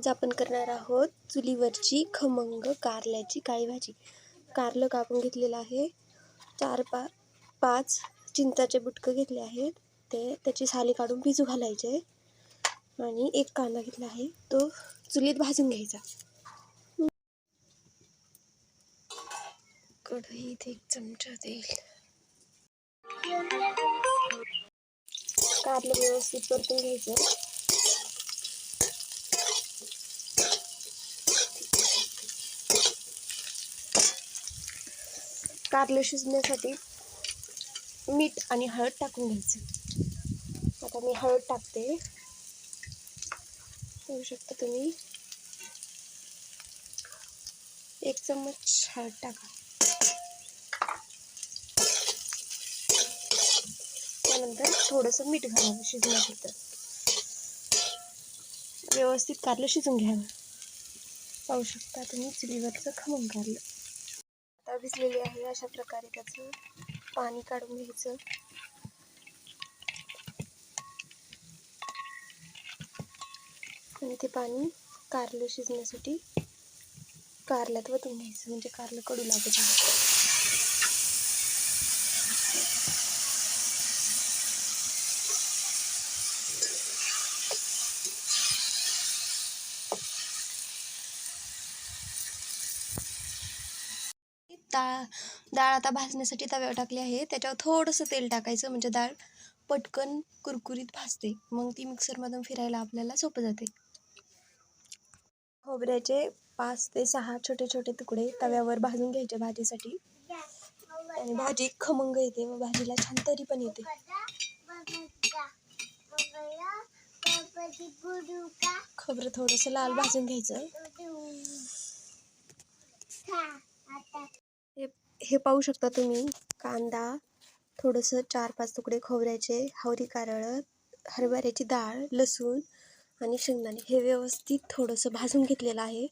आज आपण करणार आहोत चुलीवरची खमंग कारल्याची काळी भाजी कारलं कापून घेतलेलं आहे. चार पा पाच चिंचाचे बुटकं घेतले आहेत. ते त्याची साली काढून भिजू घालायचे. आणि एक कांदा घेतला आहे. तो चुलीत भाजून घ्यायचा. कढईत एक चमचा तेल कारलं व्यवस्थित परतून घ्यायचं. कारलं शिजण्यासाठी मीठ आणि हळद टाकून घ्यायचं. आता मी हळद टाकते. पाहू शकता तुम्ही. एक चम्मच हळद टाका. त्यानंतर थोडंसं मीठ घालावं शिजण्यासाठी व्यवस्थित कारलं शिजून घ्यावं. पाहू शकता तुम्ही चुलीवरचं खमंग कारलं. भिजलेली आहे. अशा प्रकारे त्याचं पाणी काढून घ्यायचं. आणि ते पाणी कारलं शिजण्यासाठी कारल्यात वतून घ्यायचं. म्हणजे कारलं कडू लागत नाही. डाळ डाळ आता भाजण्यासाठी तव्यावर टाकली आहे. त्याच्यावर थोडंसं तेल टाकायचं म्हणजे डाळ पटकन कुरकुरीत भाजते. मग ती मिक्सरमधून फिरायला आपल्याला सोपं जाते. खोबऱ्याचे पाच ते सहा छोटे छोटे तुकडे तव्यावर भाजून घ्यायचे भाजीसाठी. आणि भाजी खमंग येते व भाजीला छान तरी पण येते. खोबरं थोडंसं लाल भाजून घ्यायचं. हे पाहू शकता तुम्ही कांदा थोडंसं चार पाच तुकडे खोबऱ्याचे हावरी कारळ हरभऱ्याची डाळ लसूण आणि शेंगदाणे. हे व्यवस्थित थोडंसं भाजून घेतलेलं आहे.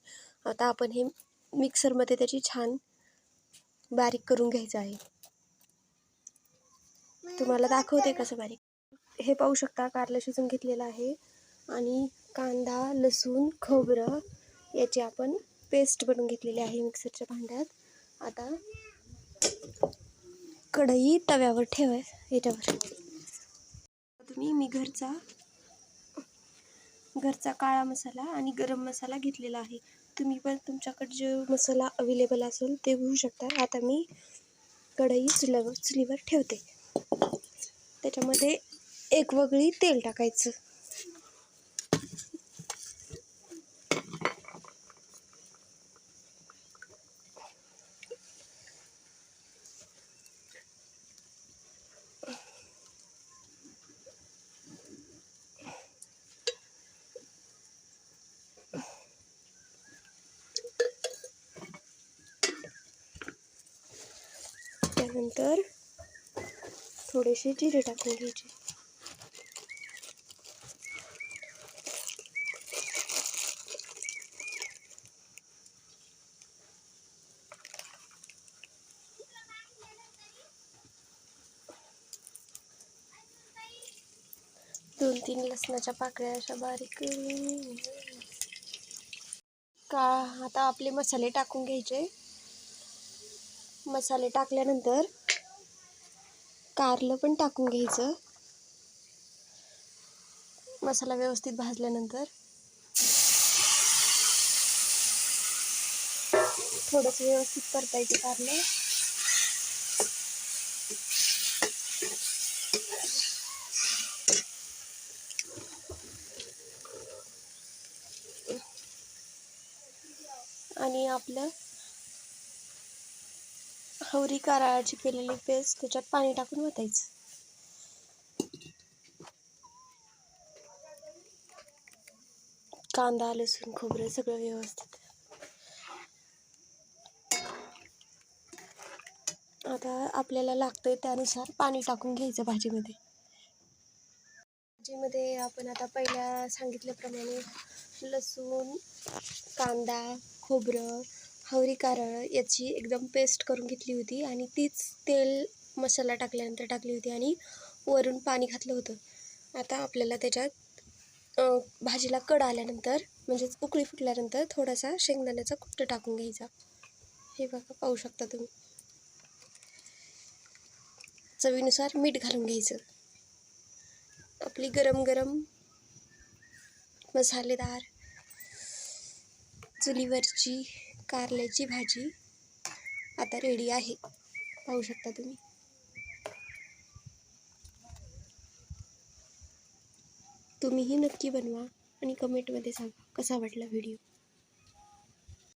आता आपण हे मिक्सरमध्ये त्याची छान बारीक करून घ्यायचं आहे. तुम्हाला दाखवते कसं बारीक. हे पाहू शकता कारलं शिजून घेतलेलं आहे आणि कांदा लसूण खोबरं याची आपण पेस्ट बनवून घेतलेली आहे मिक्सरच्या भांड्यात. आता कढई तव्यावर ठेवाय याच्यावर. तुम्ही मी घरचा घरचा काळा मसाला आणि गरम मसाला घेतलेला आहे. तुम्ही पण तुमच्याकडे जो मसाला अवेलेबल असेल ते घेऊ शकता. आता मी कढई चुलावर चुलीवर ठेवते. त्याच्यामध्ये एक वगळी तेल टाकायचं. त्यानंतर थोडेसे जिरे टाकून घ्यायचे. दोन तीन लसणाच्या पाकळ्या अशा बारीक करून का आता आपले मसाले टाकून घ्यायचे. मसाले टाकल्यानंतर कारलं पण टाकून घ्यायचं. मसाला व्यवस्थित भाजल्यानंतर थोडंसं व्यवस्थित परतायचं कारलं. आणि आपलं हवरी कारळाची केलेली पेस्ट त्याच्यात पाणी टाकून वाटायचं कांदा लसूण खोबरं सगळं व्यवस्थित. आता आपल्याला लागतंय त्यानुसार पाणी टाकून घ्यायचं भाजीमध्ये. भाजीमध्ये आपण आता पहिल्या सांगितल्याप्रमाणे लसूण कांदा खोबरं हवरी कारळ याची एकदम पेस्ट करून घेतली होती आणि तीच तेल मसाला टाकल्यानंतर टाकली होती आणि वरून पाणी घातलं होतं. आता आपल्याला त्याच्यात भाजीला कड आल्यानंतर म्हणजेच उकळी फुटल्यानंतर थोडासा शेंगदाण्याचा कुट्ट टाकून घ्यायचा. हे बघा पाहू शकता तुम्ही. चवीनुसार मीठ घालून घ्यायचं. आपली गरम गरम मसालेदार चुलीवरची कारल्याची भाजी आता रेडी आहे. पाहू शकता तुम्ही. तुम्हीही नक्की बनवा आणि कमेंटमध्ये सांगा कसा वाटला व्हिडिओ